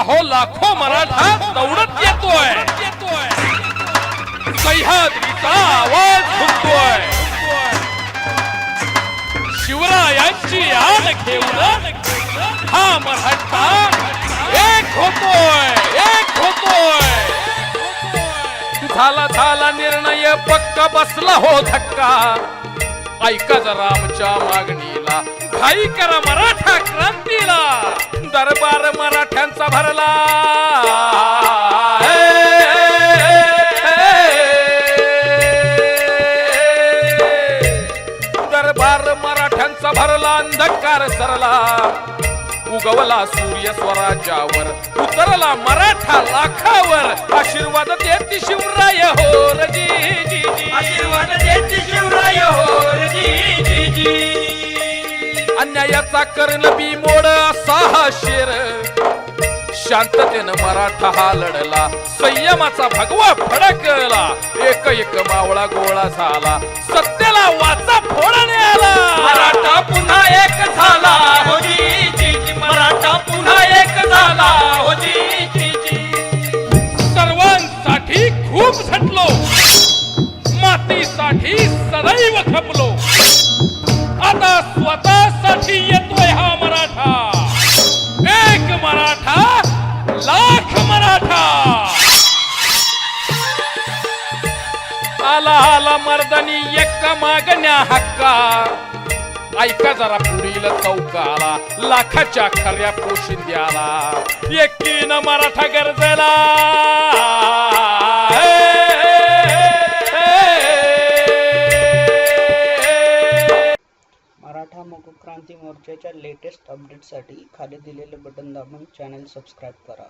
अहो लाखो मराठा दौडत येतोय. सह्याद्रीचा आवाज होतोय शिवरायांची आण घेऊन हा मराठा एक होतोय एक होतोय. झाला झाला निर्णय पक्का बसला हो धक्का. ऐका जरा आमच्या मागणीला. घाई करा मराठा क्रांतीला. दरबार मराठ्यांचा भरला. दरबार मराठ्यांचा भरला अंधकार सरला. उगवला सूर्य स्वराज्यावर उतरला मराठा लाखावर. आशीर्वाद देती शिवराय हो रजी जी जी आशीर्वाद देते शिवराय हो जी जी जी अन्यायाचा कर्ण बी मोड असा हा शेर. शांततेनं मराठा हा लढला. संयमाचा भगवा फडकला. एक एक मावळा गोळा झाला. सत्याला वाचा फोडणे आला मराठा पुन्हा एक झाला. हो जी जी जी. मराठा पुन्हा एक झाला. हो जी जी जी. सर्वांसाठी खूप झटलो. मातीसाठी सदैव खपलो. आता स्वतःसाठी येतोय हा मराठा. एक मराठा मराठा. आला आला मर्दनी एक मागण्या हक्का. ऐका जरा पुढील चौकाला लाखाच्या खऱ्या पोशिंद्याला. एकीन मराठा गरजेला. मराठा मग क्रांती मोर्चाच्या लेटेस्ट अपडेटसाठी खाली दिलेले बटन दाबून चॅनल सबस्क्राईब करा.